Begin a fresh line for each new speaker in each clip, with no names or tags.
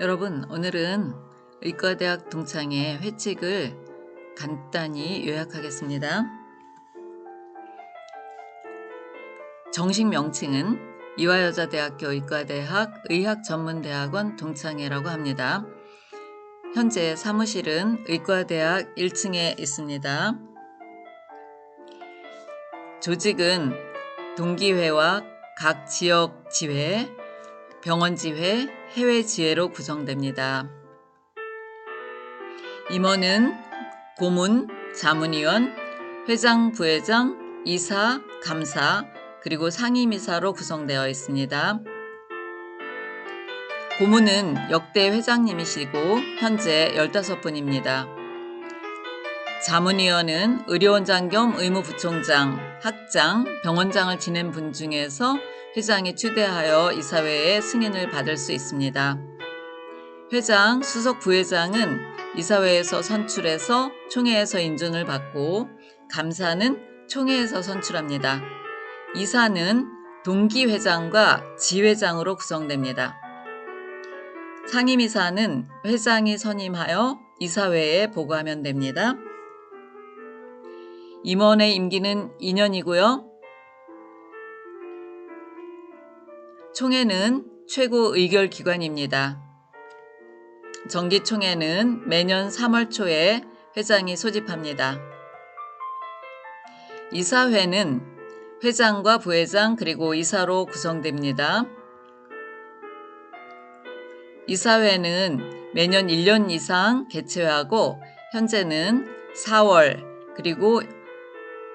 여러분, 오늘은 의과대학 동창회 회칙을 간단히 요약하겠습니다. 정식 명칭은 이화여자대학교 의과대학 의학전문대학원 동창회라고 합니다. 현재 사무실은 의과대학 1층에 있습니다. 조직은 동기회와 각 지역 지회, 병원 지회, 해외 지회로 구성됩니다. 임원은 고문, 자문위원, 회장, 부회장, 이사, 감사, 그리고 상임이사로 구성되어 있습니다. 고문은 역대 회장님이시고 현재 15분입니다. 자문위원은 의료원장 겸 의무부총장, 학장, 병원장을 지낸 분 중에서 회장이 추대하여 이사회의 승인을 받을 수 있습니다. 회장, 수석 부회장은 이사회에서 선출해서 총회에서 인준을 받고 감사는 총회에서 선출합니다. 이사는 동기회장과 지회장으로 구성됩니다. 상임이사는 회장이 선임하여 이사회에 보고하면 됩니다. 임원의 임기는 2년이고요. 총회는 최고 의결 기관입니다. 정기총회는 매년 3월 초에 회장이 소집합니다. 이사회는 회장과 부회장 그리고 이사로 구성됩니다. 이사회는 매년 1년 이상 개최하고 현재는 4월 그리고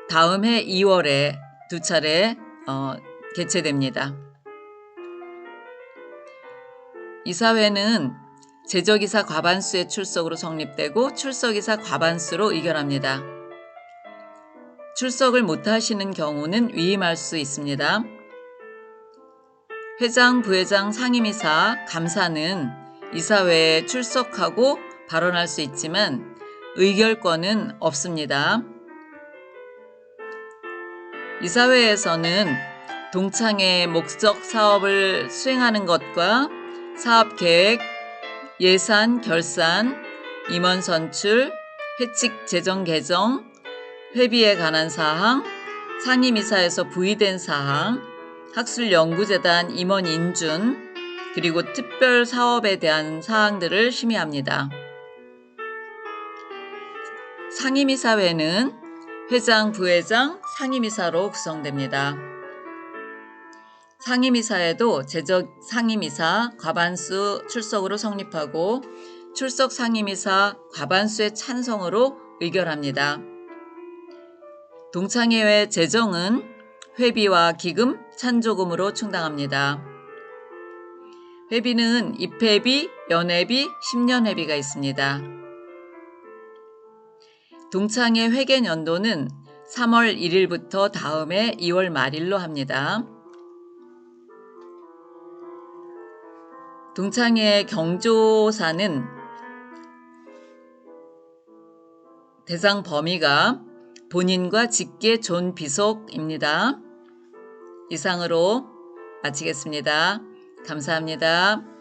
다음 해 2월에 두 차례 어, 개최됩니다. 이사회는 제적이사 과반수의 출석으로 성립되고 출석이사 과반수로 의결합니다. 출석을 못하시는 경우는 위임할 수 있습니다. 회장, 부회장, 상임이사, 감사는 이사회에 출석하고 발언할 수 있지만 의결권은 없습니다. 이사회에서는 동창회 목적 사업을 수행하는 것과 사업 계획, 예산 결산, 임원 선출, 회칙 재정 개정, 회비에 관한 사항, 상임이사에서 부의된 사항, 학술연구재단 임원 인준, 그리고 특별 사업에 대한 사항들을 심의합니다. 상임이사회는 회장, 부회장, 상임이사로 구성됩니다. 상임이사에도 제적 상임이사 과반수 출석으로 성립하고 출석 상임이사 과반수의 찬성으로 의결합니다. 동창회의 재정은 회비와 기금, 찬조금으로 충당합니다. 회비는 입회비, 연회비, 10년 회비가 있습니다. 동창회 회계 연도는 3월 1일부터 다음해 2월 말일로 합니다. 동창회 경조사는 대상 범위가 본인과 직계 존 비속입니다. 이상으로 마치겠습니다. 감사합니다.